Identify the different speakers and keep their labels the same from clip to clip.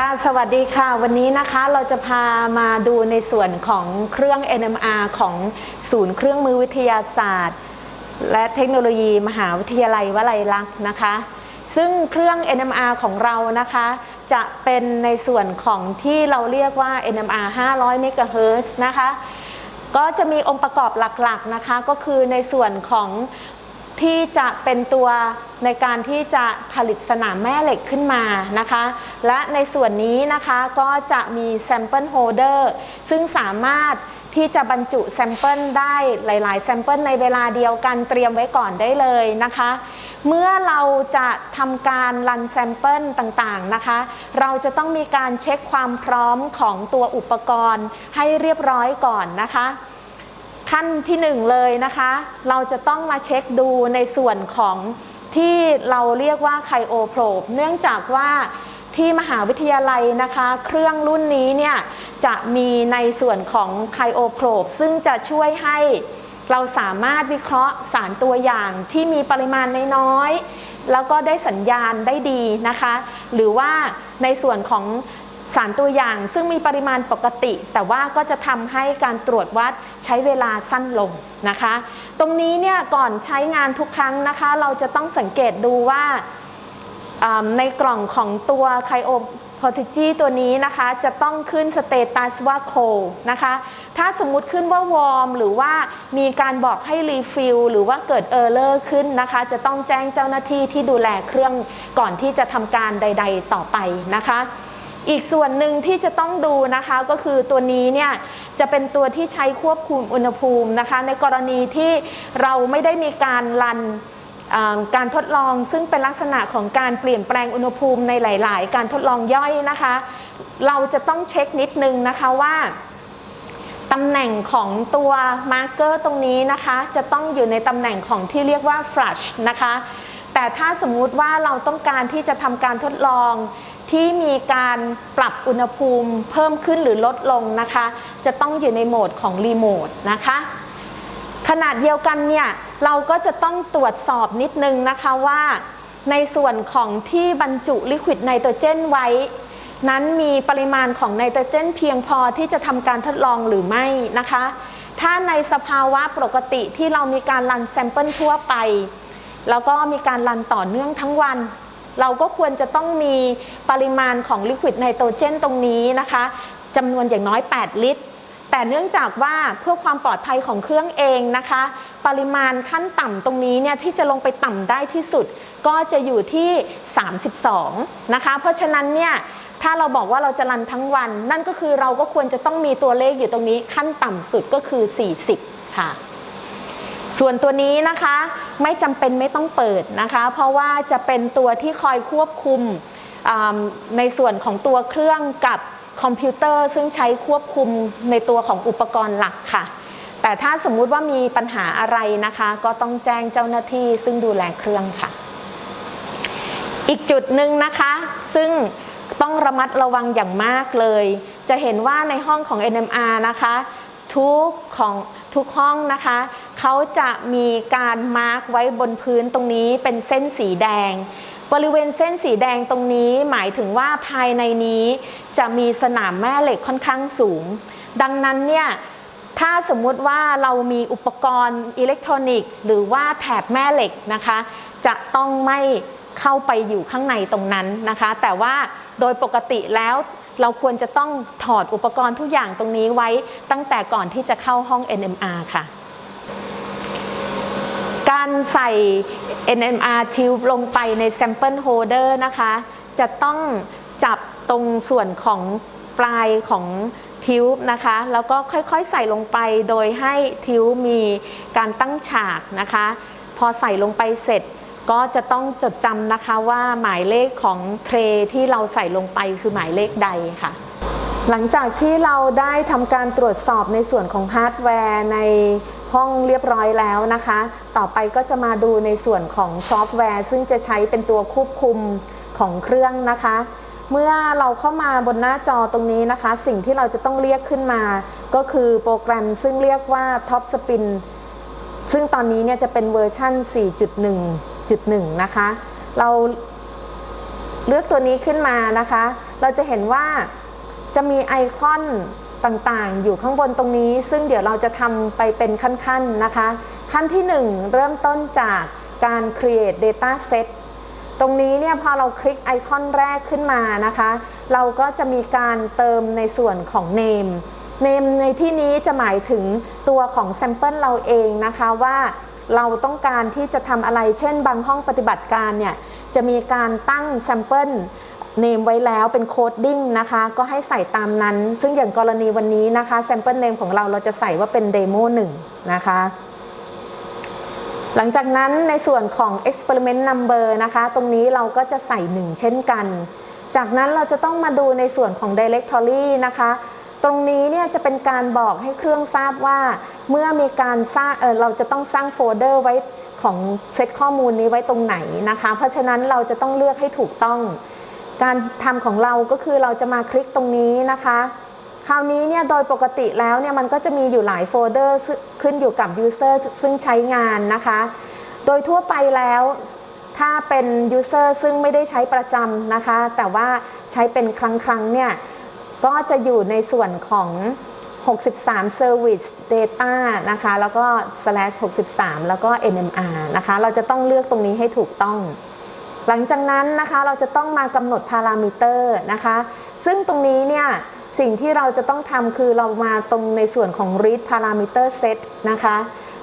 Speaker 1: ค่ะสวัสดีค่ะ วันนี้นะคะเราจะพามาดูในส่วนของเครื่อง NMR ของศูนย์เครื่องมือวิทยาศาสตร์ และเทคโนโลยีมหาวิทยาลัยวลัยลักษณ์นะคะ ซึ่งเครื่อง NMR ของเรานะคะ จะเป็นในส่วนของที่เราเรียกว่า NMR 500 MHz นะคะ ก็จะมีองค์ประกอบหลักๆนะคะ ก็คือในส่วนของ ที่จะเป็นตัวในการที่จะผลิตสนามแม่เหล็กขึ้นมานะคะ และในส่วนนี้นะคะก็จะมี sample holder ซึ่งสามารถที่จะบรรจุแซมเปิลได้หลาย ๆ แซมเปิลในเวลาเดียวกันเตรียมไว้ก่อนได้เลยนะคะ เมื่อเราจะทำการรันแซมเปิลต่าง ๆ นะคะ เราจะต้องมีการเช็คความพร้อมของตัวอุปกรณ์ให้เรียบร้อยก่อนนะคะ ขั้นที่หนึ่งเลยนะคะ เราจะต้องมาเช็คดูในส่วนของที่เราเรียกว่าไคโอโพรบเนื่องจากว่าที่มหาวิทยาลัยนะคะ เครื่องรุ่นนี้เนี่ยจะมีในส่วนของไคโอโพรบซึ่งจะช่วยให้เราสามารถวิเคราะห์สารตัวอย่างที่มีปริมาณน้อยๆแล้วก็ได้สัญญาณได้ดีนะคะ หรือว่าในส่วนของ สารตัวอย่างซึ่งมีปริมาณปกติ แต่ว่าก็จะทำให้การตรวจวัดใช้เวลาสั้นลงนะคะ ตรงนี้เนี่ยก่อนใช้งานทุกครั้งนะคะ เราจะต้องสังเกตดูว่าในกล่องของตัวไคโอพอติจีตัวนี้นะคะจะต้องขึ้นสเตตัสว่าโคนะคะ ถ้าสมมุติขึ้นว่าวอร์มหรือว่ามีการบอกให้รีฟิลหรือว่าเกิดเออร์เลอร์ขึ้นนะคะ จะต้องแจ้งเจ้าหน้าที่ที่ดูแลเครื่องก่อนที่จะทำการใด ๆ ต่อไปนะคะ อีกส่วนหนึ่งที่จะต้องดูนะคะก็คือตัวนี้เนี่ยจะเป็นตัวที่ใช้ควบคุมอุณหภูมินะคะ ในกรณีที่เราไม่ได้มีการรันการทดลองซึ่งเป็นลักษณะของการเปลี่ยนแปลงอุณหภูมิในหลาย ๆ การทดลองย่อยนะคะ เราจะต้องเช็คนิดนึงนะคะว่าตำแหน่งของตัวมาร์กเกอร์ตรงนี้นะคะ จะต้องอยู่ในตำแหน่งของที่เรียกว่า flush นะคะ แต่ถ้าสมมุติว่าเราต้องการที่จะทำการทดลอง ที่มีการปรับอุณหภูมิเพิ่มขึ้นหรือลดลงนะคะ จะต้องอยู่ในโหมดของรีโมทนะคะขนาดเดียวกันเนี่ยเราก็จะต้องตรวจสอบนิดนึงนะคะว่า ในส่วนของที่บรรจุลิควิดไนโตรเจนไว้ นั้นมีปริมาณของไนโตรเจนเพียงพอที่จะทำการทดลองหรือไม่นะคะ ถ้าในสภาวะปกติที่เรามีการรันแซมเปิลทั่วไป แล้วก็มีการรันต่อเนื่องทั้งวัน เราก็ควรจะต้องมีปริมาณของลิควิดไนโตรเจนตรงนี้นะคะจำนวนอย่างน้อย 8 ลิตร แต่เนื่องจากว่าเพื่อความปลอดภัยของเครื่องเองนะคะ ปริมาณขั้นต่ำตรงนี้เนี่ยที่จะลงไปต่ำได้ที่สุด ก็จะอยู่ที่ 32 นะคะ เพราะฉะนั้นเนี่ยถ้าเราบอกว่าเราจะรันทั้งวัน นั่นก็คือเราก็ควรจะต้องมีตัวเลขอยู่ตรงนี้ขั้นต่ำสุดก็คือ 40 ค่ะ ส่วนตัวนี้นะคะ ไม่จำเป็นไม่ต้องเปิดนะคะ เพราะว่าจะเป็นตัวที่คอยควบคุมในส่วนของตัวเครื่องกับคอมพิวเตอร์ซึ่งใช้ควบคุมในตัวของอุปกรณ์หลักค่ะ แต่ถ้าสมมุติว่ามีปัญหาอะไรนะคะ ก็ต้องแจ้งเจ้าหน้าที่ซึ่งดูแลเครื่องค่ะ อีกจุดหนึ่งนะคะ ซึ่งต้องระมัดระวังอย่างมากเลย จะเห็นว่าในห้องของ NMR นะคะ ทุกของทุกห้องนะคะ เขาจะมีการมาร์กไว้บนพื้นตรงนี้เป็นเส้นสีแดง บริเวณเส้นสีแดงตรงนี้หมายถึงว่าภายในนี้จะมีสนามแม่เหล็กค่อนข้างสูง ดังนั้นเนี่ยถ้าสมมุติว่าเรามีอุปกรณ์อิเล็กทรอนิกส์ หรือว่าแถบแม่เหล็กนะคะ จะต้องไม่เข้าไปอยู่ข้างในตรงนั้นนะคะ แต่ว่าโดยปกติแล้วเราควรจะต้องถอดอุปกรณ์ทุกอย่างตรงนี้ไว้ตั้งแต่ก่อนที่จะเข้าห้อง NMR ค่ะ การใส่ NMR tube ลงไปใน sample holder นะคะ จะต้องจับตรงส่วนของปลายของทิวบนะคะ แล้วก็ค่อยๆใส่ลงไปโดยให้ทิวบมีการตั้งฉากนะคะ พอใส่ลงไปเสร็จก็จะต้องจดจำนะคะว่าหมายเลขของเทรที่เราใส่ลงไปคือหมายเลขใดค่ะ หลังจากที่เราได้ทำการตรวจสอบในส่วนของฮาร์ดแวร์ใน ห้องเรียบร้อยแล้วนะคะ ต่อไปก็จะมาดูในส่วนของซอฟต์แวร์ ซึ่งจะใช้เป็นตัวควบคุมของเครื่องนะคะ เมื่อเราเข้ามาบนหน้าจอตรงนี้นะคะ สิ่งที่เราจะต้องเรียกขึ้นมา ก็คือโปรแกรมซึ่งเรียกว่า Top Spin ซึ่งตอนนี้เนี่ยจะเป็นเวอร์ชัน4.1.1 นะคะ เราเลือกตัวนี้ขึ้นมานะคะ เราจะเห็นว่าจะมีไอคอน ต่างๆ อยู่ข้างบนตรงนี้ ซึ่งเดี๋ยวเราจะทำไปเป็นขั้นๆนะคะ ขั้นที่ 1 เริ่มต้นจากการ create data set ตรงนี้เนี่ยพอเราคลิกไอคอนแรกขึ้นมานะคะ เราก็จะมีการเติมในส่วนของ name name ในที่นี้จะหมายถึงตัวของ sample เราเองนะคะว่าเราต้องการที่จะทำอะไรเช่นบางห้องปฏิบัติการเนี่ยจะมีการตั้ง sample name ไว้แล้วเป็นโคดดิ้งนะคะ ก็ให้ใส่ตามนั้น ซึ่งอย่างกรณีวันนี้นะคะ sample name ของเราเราจะใส่ว่าเป็น demo 1นะคะหลังจากนั้นในส่วนของ experiment number นะคะ ตรงนี้เราก็จะใส่ 1 เช่นกัน จากนั้นเราจะต้องมาดูในส่วนของ directory นะคะ ตรงนี้เนี่ยจะเป็นการบอกให้เครื่องทราบว่า เมื่อมีการสร้างเเราจะต้องสร้างโฟลเดอร์ไว้ของเซตข้อมูลนี้ไว้ตรงไหนนะคะ เพราะฉะนั้นเราจะต้องเลือกให้ถูกต้อง การทำของเราก็คือเราจะมาคลิกตรงนี้นะคะ คราวนี้เนี่ยโดยปกติแล้วเนี่ยมันก็จะมีอยู่หลายโฟลเดอร์ขึ้นอยู่กับ User ซึ่งใช้งานนะคะ โดยทั่วไปแล้วถ้าเป็น User ซึ่งไม่ได้ใช้ประจำนะคะ แต่ว่าใช้เป็นครั้งๆเนี่ย ก็จะอยู่ในส่วนของ 63 Service Data นะคะ แล้วก็ slash 63 แล้วก็ NMR นะคะ เราจะต้องเลือกตรงนี้ให้ถูกต้อง หลังจากนั้นนะคะเราจะต้องมากำหนดพารามิเตอร์นะคะ ซึ่งตรงนี้เนี่ยสิ่งที่เราจะต้องทำคือเรามาตรงในส่วนของ read parameter set นะคะ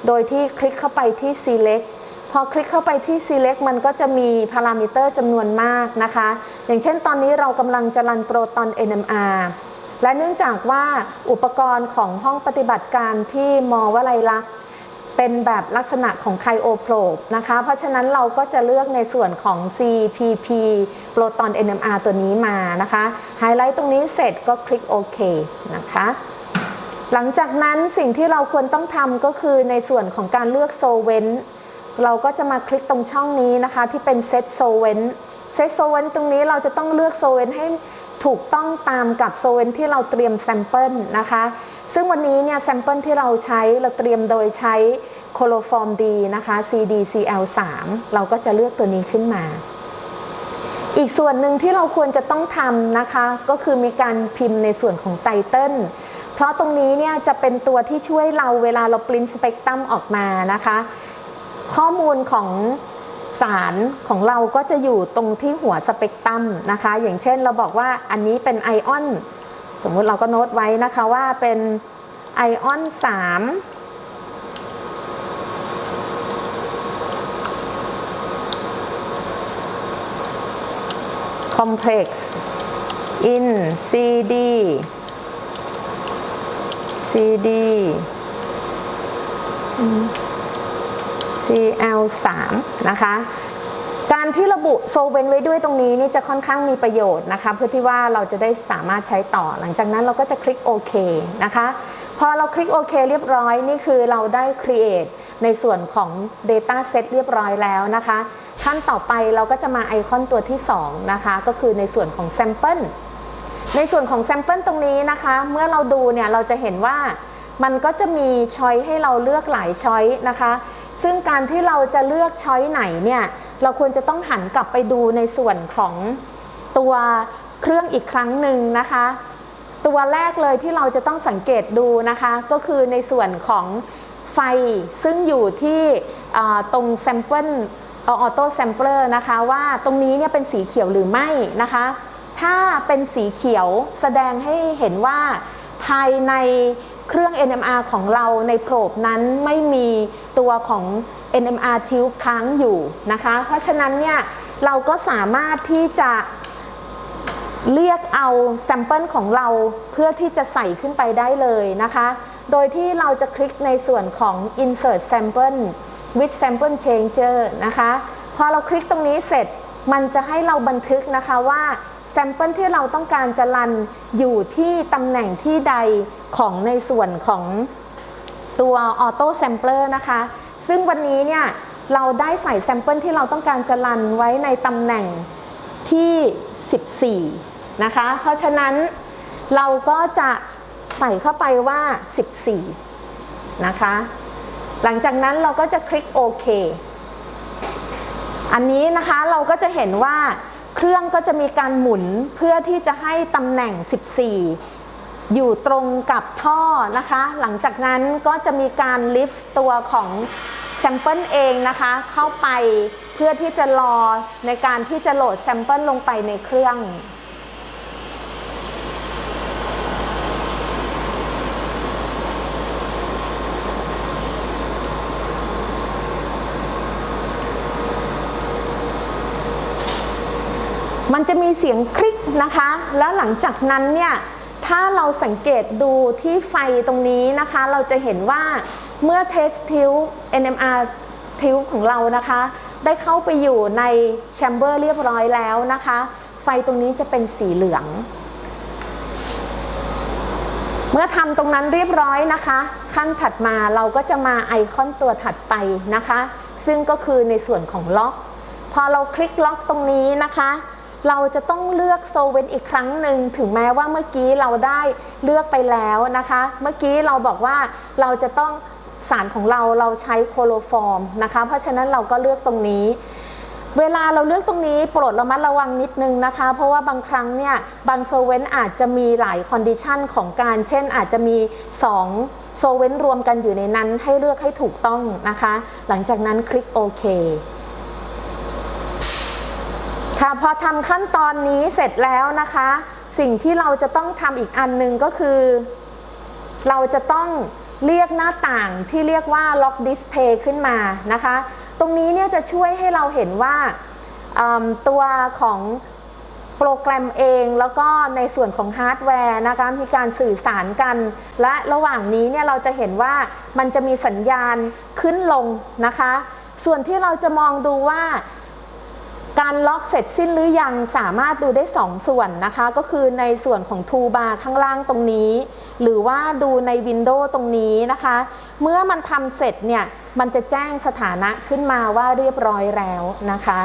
Speaker 1: โดยที่คลิกเข้าไปที่ select พอคลิกเข้าไปที่ select มันก็จะมีพารามิเตอร์จำนวนมากนะคะ อย่างเช่นตอนนี้เรากำลังจะรันโปรตอน NMR และเนื่องจากว่าอุปกรณ์ของห้องปฏิบัติการที่มอวลัยลักษณ์ เป็นแบบลักษณะของไคโอโพรบนะคะ เพราะฉะนั้นเราก็จะเลือกในส่วนของ CPP Proton NMR ตัวนี้มานะคะไฮไลท์ตรงนี้เสร็จก็คลิกโอเคนะคะหลังจากนั้นสิ่งที่เราควรต้องทำก็คือในส่วนของการเลือกโซเวนเราก็จะมาคลิกตรงช่องนี้นะคะที่เป็นเซตโซเวนเซตโซเวนตรงนี้เราจะต้องเลือกโซเวนให้ถูกต้องตามกับโซเวนที่เราเตรียมแซมเปิลนะคะ ซึ่งวันนี้เนี่ยแซมเปิลที่เราใช้เราเตรียมโดยใช้โคโลฟอร์มดีนะคะ CDCL3 เราก็จะเลือกตัวนี้ขึ้นมา อีกส่วนหนึ่งที่เราควรจะต้องทำนะคะ ก็คือมีการพิมพ์ในส่วนของไตเติลเพราะตรงนี้เนี่ยจะเป็นตัวที่ช่วยเราเวลาเราปริ้นสเปกตรัมออกมานะคะ ข้อมูลของสารของเราก็จะอยู่ตรงที่หัวสเปกตรัมนะคะ อย่างเช่นเราบอกว่าอันนี้เป็นไอออน สมมุติเราก็โน้ตไว้นะคะว่าเป็นไอออน3 complex in CD CD CL3 นะคะ ที่ระบุโซเวนไว้ด้วยตรงนี้นี่จะค่อนข้างมีประโยชน์นะคะ เพื่อที่ว่าเราจะได้สามารถใช้ต่อ หลังจากนั้นเราก็จะคลิกโอเคนะคะ พอเราคลิกโอเคเรียบร้อยนี่คือเราได้ create ในส่วนของ data set เรียบร้อยแล้วนะคะ ขั้นต่อไปเราก็จะมาไอคอนตัวที่ 2 นะคะ ก็คือในส่วนของ sample ในส่วนของ sample ตรงนี้นะคะ เมื่อเราดูเนี่ยเราจะเห็นว่ามันก็จะมีช้อยให้เราเลือกหลายช้อยนะคะ ซึ่งการที่เราจะเลือกช้อยไหนเนี่ย เราควรจะต้องหันกลับไปดูในส่วนของตัวเครื่องอีกครั้งหนึ่งนะคะ ตัวแรกเลยที่เราจะต้องสังเกตดูนะคะ ก็คือในส่วนของไฟซึ่งอยู่ที่ตรง sample ออโต้แซมเปอร์นะคะว่าตรงนี้เนี่ยเป็นสีเขียวหรือไม่นะคะ ถ้าเป็นสีเขียวแสดงให้เห็นว่าภายในเครื่อง NMR ของเราในโพรบนั้นไม่มีตัวของ NMR tube ค้างอยู่นะคะ เพราะฉะนั้นเนี่ยเราก็สามารถที่จะเรียกเอาแซมเปิลของเราเพื่อที่จะใส่ขึ้นไปได้เลยนะคะ โดยที่เราจะคลิกในส่วนของ insert sample with sample changer นะคะ พอเราคลิกตรงนี้เสร็จมันจะให้เราบันทึกนะคะว่าแซมเปิลที่เราต้องการจะรันอยู่ที่ตำแหน่งที่ใดของในส่วนของตัวออโต้แซมเปอร์นะคะ ซึ่งวันนี้เนี่ยเราได้ใส่แซมเปิลที่เราต้องการจะรันไว้ในตำแหน่งที่ 14 นะคะ เพราะฉะนั้นเราก็จะใส่เข้าไปว่า 14 นะคะ หลังจากนั้นเราก็จะคลิกโอเค อันนี้นะคะเราก็จะเห็นว่าเครื่องก็จะมีการหมุนเพื่อที่จะให้ตำแหน่ง 14 อยู่ตรงกับท่อนะคะ หลังจากนั้นก็จะมีการลิฟต์ตัวของแซมเปิลเองนะคะ เข้าไปเพื่อที่จะรอในการที่จะโหลดแซมเปิลลงไปในเครื่องมันจะมีเสียงคลิกนะคะ แล้วหลังจากนั้นเนี่ย ถ้าเราสังเกตดูที่ไฟตรงนี้นะคะ เราจะเห็นว่าเมื่อเทสทิว NMR ทิวของเรานะคะ ได้เข้าไปอยู่ในแชมเบอร์เรียบร้อยแล้วนะคะ ไฟตรงนี้จะเป็นสีเหลือง เมื่อทำตรงนั้นเรียบร้อยนะคะ ขั้นถัดมาเราก็จะมาไอคอนตัวถัดไปนะคะ ซึ่งก็คือในส่วนของล็อก พอเราคลิกล็อกตรงนี้นะคะ เราจะต้องเลือกโซเวนอีกครั้งหนึ่งถึงแม้ว่าเมื่อกี้เราได้เลือกไปแล้วนะคะ เมื่อกี้เราบอกว่าเราจะต้องสารของเราเราใช้โคโลฟอร์มนะคะ เพราะฉะนั้นเราก็เลือกตรงนี้ เวลาเราเลือกตรงนี้โปรดระมัดระวังนิดนึงนะคะ เพราะว่าบางครั้งเนี่ยบางโซเวนอาจจะมีหลายคอนดิชันของการ เช่นอาจจะมี2โซเวนรวมกันอยู่ในนั้นให้เลือกให้ถูกต้องนะคะ หลังจากนั้นคลิกโอเค ค่ะพอทำขั้นตอนนี้เสร็จแล้วนะคะ สิ่งที่เราจะต้องทำอีกอันหนึ่งก็คือ เราจะต้องเรียกหน้าต่างที่เรียกว่า Lock Display ขึ้นมานะคะ ตรงนี้เนี่ยจะช่วยให้เราเห็นว่าตัวของโปรแกรมเองแล้วก็ในส่วนของฮาร์ดแวร์นะคะมีการสื่อสารกัน และระหว่างนี้เนี่ยเราจะเห็นว่ามันจะมีสัญญาณขึ้นลงนะคะ ส่วนที่เราจะมองดูว่า การล็อกเสร็จสิ้นหรือยังสามารถดูได้ 2 ส่วนนะคะ ก็คือในส่วนของทูบาร์ข้างล่างตรงนี้ หรือว่าดูในวินโดว์ตรงนี้นะคะ เมื่อมันทำเสร็จเนี่ยมันจะแจ้งสถานะขึ้นมาว่าเรียบร้อยแล้วนะคะ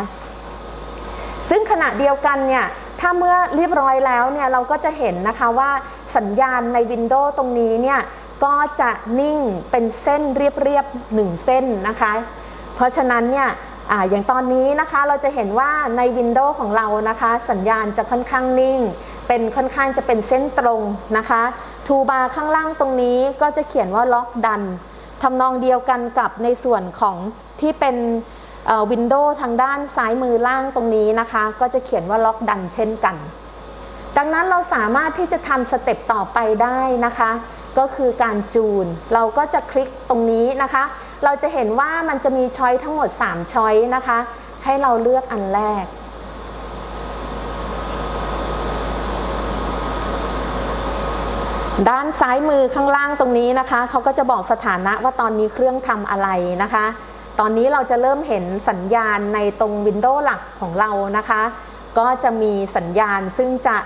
Speaker 1: ซึ่งขณะเดียวกันเนี่ยถ้าเมื่อเรียบร้อยแล้วเนี่ยเราก็จะเห็นนะคะว่าสัญญาณในวินโดว์ตรงนี้เนี่ยก็จะนิ่งเป็นเส้นเรียบๆหนึ่งเส้นนะคะ เพราะฉะนั้นเนี่ย ออย่างตอนนี้นะคะเราจะเห็นว่าในวินโดว์ของเรานะคะ สัญญาณจะค่อนข้างนิ่ง เป็นค่อนข้างจะเป็นเส้นตรงนะคะทูบาร์ข้างล่างตรงนี้ก็จะเขียนว่าล็อกดันทำนองเดียวกันกับในส่วนของที่เป็นวินโดว์ทางด้านซ้ายมือล่างตรงนี้นะคะ ก็จะเขียนว่าล็อกดันเช่นกัน ดังนั้นเราสามารถที่จะทำสเต็ปต่อไปได้นะคะ ก็คือการจูน เราก็จะคลิกตรงนี้นะคะ เราจะเห็นว่ามันจะมีช้อยทั้งหมด 3 ช้อยนะคะ ให้เราเลือกอันแรก ด้านซ้ายมือข้างล่างตรงนี้นะคะ เขาก็จะบอกสถานะว่าตอนนี้เครื่องทำอะไรนะคะ ตอนนี้เราจะเริ่มเห็นสัญญาณในตรงวินโดว์หลักของเรานะคะ ก็จะมีสัญญาณซึ่งจะ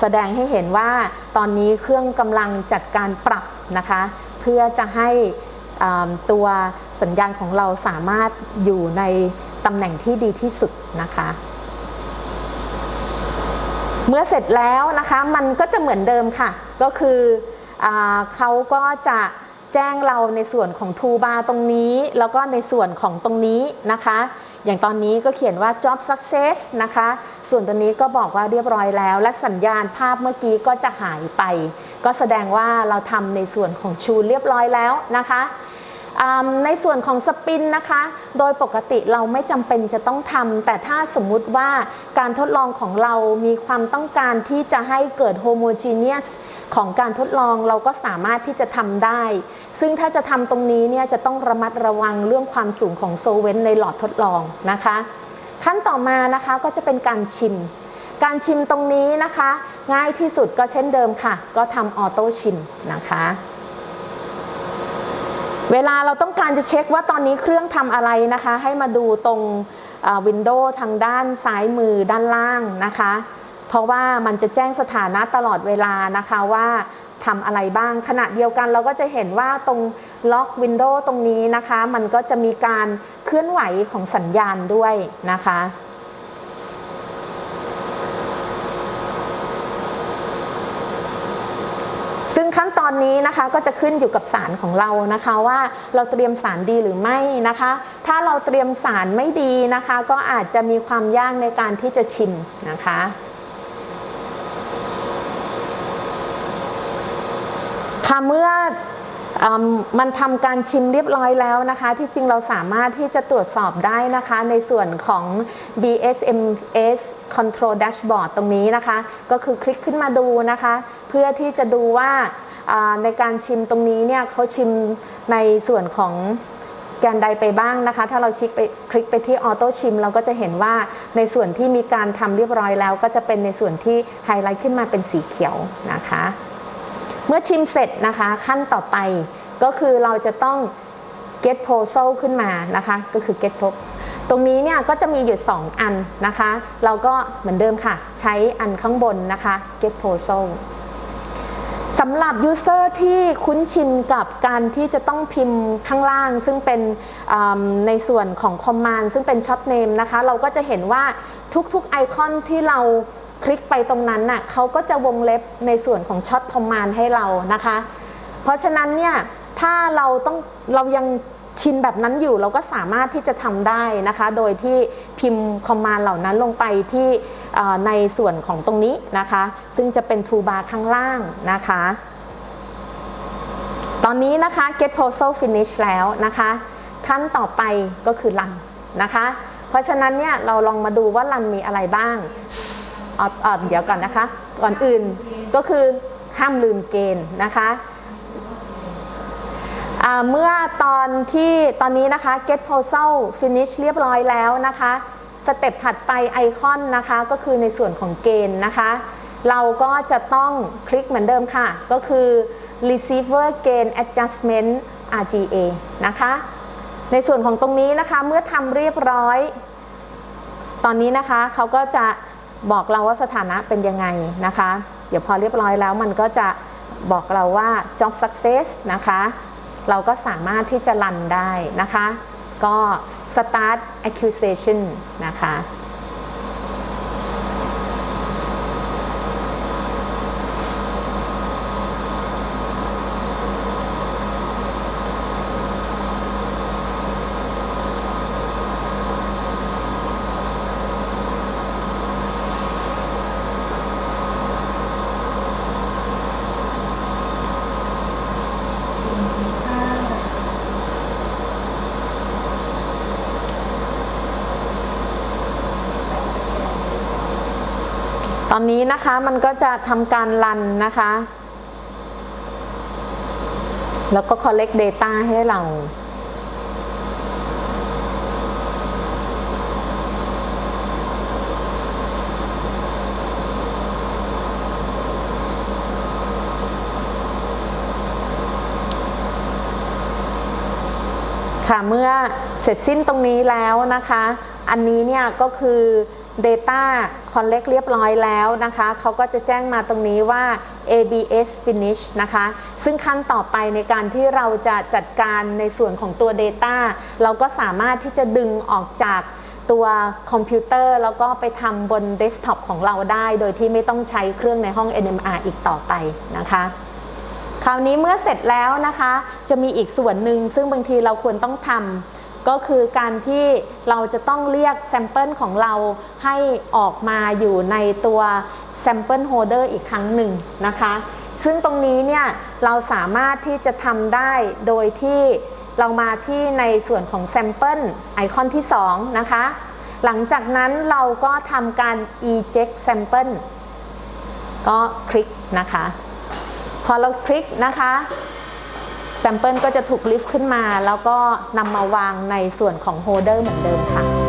Speaker 1: แสดงให้เห็นว่าตอนนี้เครื่องกำลังจัดการปรับนะคะ เพื่อจะให้ ตัวสัญญาณของเราสามารถอยู่ในตำแหน่งที่ดีที่สุดนะคะ เมื่อเสร็จแล้วนะคะมันก็จะเหมือนเดิมค่ะ ก็คืออเขาก็จะแจ้งเราในส่วนของทูบาตรงนี้ แล้วก็ในส่วนของตรงนี้นะคะ อย่างตอนนี้ก็เขียนว่า job success นะคะ ส่วนตัวนี้ก็บอกว่าเรียบร้อยแล้ว และสัญญาณภาพเมื่อกี้ก็จะหายไป ก็แสดงว่าเราทำในส่วนของชูเรียบร้อยแล้วนะคะ ในส่วนของสปินนะคะ โดยปกติเราไม่จำเป็นจะต้องทำแต่ถ้าสมมุติว่าการทดลองของเรามีความต้องการที่จะให้เกิด homogeneous ของการทดลองเราก็สามารถที่จะทำได้ ซึ่งถ้าจะทำตรงนี้เนี่ยจะต้องระมัดระวังเรื่องความสูงของโซเวนในหลอดทดลองนะคะ ขั้นต่อมานะคะก็จะเป็นการชิม การชิมตรงนี้นะคะ ง่ายที่สุดก็เช่นเดิมค่ะ ก็ทำออโต้ชิมนะคะ เวลาเราต้องการจะเช็คว่าตอนนี้เครื่องทำอะไรนะคะ ให้มาดูตรงวินโดว์ทางด้านซ้ายมือด้านล่างนะคะ เพราะว่ามันจะแจ้งสถานะตลอดเวลานะคะว่าทำอะไรบ้างขณะเดียวกันเราก็จะเห็นว่าตรงล็อกวินโดว์ตรงนี้นะคะ มันก็จะมีการเคลื่อนไหวของสัญญาณด้วยนะคะ ส ซึ่งขั้นต อนนี้นะคะก็จะขึ้นอยู่กับสารของเรานะคะว่าเราเตรียมสารดีหรือไม่นะคะ ถ้าเราเตรียมสารไม่ดีนะคะ ก็อาจจะมีความยากในการที่จะชิมนะคะค่ะเมื่อมันทำการชิมเรียบร้อยแล้วนะคะ ที่จริงเราสามารถที่จะตรวจสอบได้นะคะ ในส่วนของ BSMS Control Dashboard ตรงนี้นะคะ ก็คือคลิกขึ้นมาดูนะคะ เพื่อที่จะดูว่า ในการชิมตรงนี้เนี่ยเขาชิมในส่วนของแกนใดไปบ้างนะคะ ถ้าเราคลิกไปคลิกไปที่ออโต้ชิมเราก็จะเห็นว่าในส่วนที่มีการทำเรียบร้อยแล้ว ก็จะเป็นในส่วนที่ไฮไลท์ขึ้นมาเป็นสีเขียวนะคะ เมื่อชิมเสร็จนะคะขั้นต่อไปก็คือเราจะต้อง get proposal ขึ้นมานะคะ ก็คือ get prop ตรงนี้เนี่ยก็จะมีอยู่ 2 อันนะคะ เราก็เหมือนเดิมค่ะ ใช้อันข้างบนนะคะ get proposal ำหรับยูเซอร์ที่คุ้นชินกับการที่จะต้องพิมพ์ข้างล่าง ซึ่งเป็นในส่วนของคอมมานด์ซึ่งเป็นช็อตเนมนะคะ เราก็จะเห็นว่าทุกๆไอคอนที่เราคลิกไปตรงนั้นน่ะเขาก็จะวงเล็บในส่วนของช็อตคอมมานด์ให้เรานะคะ เพราะฉะนั้นเนี่ยถ้าเราต้องเรายัง ชินแบบนั้นอยู่เราก็สามารถที่จะทำได้นะคะ โดยที่พิมพ์คอมมานด์เหล่านั้นลงไปที่ในส่วนของตรงนี้นะคะ ซึ่งจะเป็นทูบาร์ข้างล่างนะคะ ตอนนี้นะคะ get proposal finish แล้วนะคะ ขั้นต่อไปก็คือ run นะคะ เพราะฉะนั้นเนี่ยเราลองมาดูว่า run มีอะไรบ้างเาเาเดี๋ยวก่อนนะคะ ก่อนอื่นก็คือห้ามลืมเกณฑ์นะคะ เมื่อตอนที่ตอนนี้นะคะ get proposal finish เรียบร้อยแล้วนะคะ สเต็ปถัดไปไอคอนนะคะก็คือในส่วนของเกณฑ์นะคะ เราก็จะต้องคลิกเหมือนเดิมค่ะ ก็คือ receiver gain adjustment RGA นะคะ ในส่วนของตรงนี้นะคะเมื่อทำเรียบร้อย ตอนนี้นะคะเขาก็จะบอกเราว่าสถานะเป็นยังไงนะคะ เดี๋ยวพอเรียบร้อยแล้วมันก็จะบอกเราว่า job success นะคะ เราก็สามารถที่จะรันได้นะคะ ก็ start accusation นะคะ อนนี้นะคะมันก็จะทำการรันนะคะ แล้วก็ collect data ให้เราค่ะเมื่อเสร็จสิ้นตรงนี้แล้วนะคะ อันนี้เนี่ยก็คือ Data Collect เรียบร้อยแล้วนะคะเขาก็จะแจ้งมาตรงนี้ว่า ABS Finish นะคะ ซึ่งขั้นต่อไปในการที่เราจะจัดการในส่วนของตัว Data เราก็สามารถที่จะดึงออกจากตัวคอมพิวเตอร์แล้วก็ไปทำบนเดสก์ท็อปของเราได้ โดยที่ไม่ต้องใช้เครื่องในห้อง NMR อีกต่อไปนะคะ คราวนี้เมื่อเสร็จแล้วนะคะ จะมีอีกส่วนหนึ่งซึ่งบางทีเราควรต้องทำ ก็คือการที่เราจะต้องเรียกแซมเปิลของเราให้ออกมาอยู่ในตัวแซมเปิลโฮเดอร์อีกครั้งหนึ่งนะคะ ซึ่งตรงนี้เนี่ยเราสามารถที่จะทำได้โดยที่เรามาที่ในส่วนของแซมเปิลไอคอนที่ 2 นะคะ หลังจากนั้นเราก็ทำการ eject sample ก็คลิกนะคะ พอเราคลิกนะคะ แซมเปิลก็จะถูกลิฟต์ขึ้นมา แล้วก็นำมาวางในส่วนของโฮเดอร์เหมือนเดิมค่ะ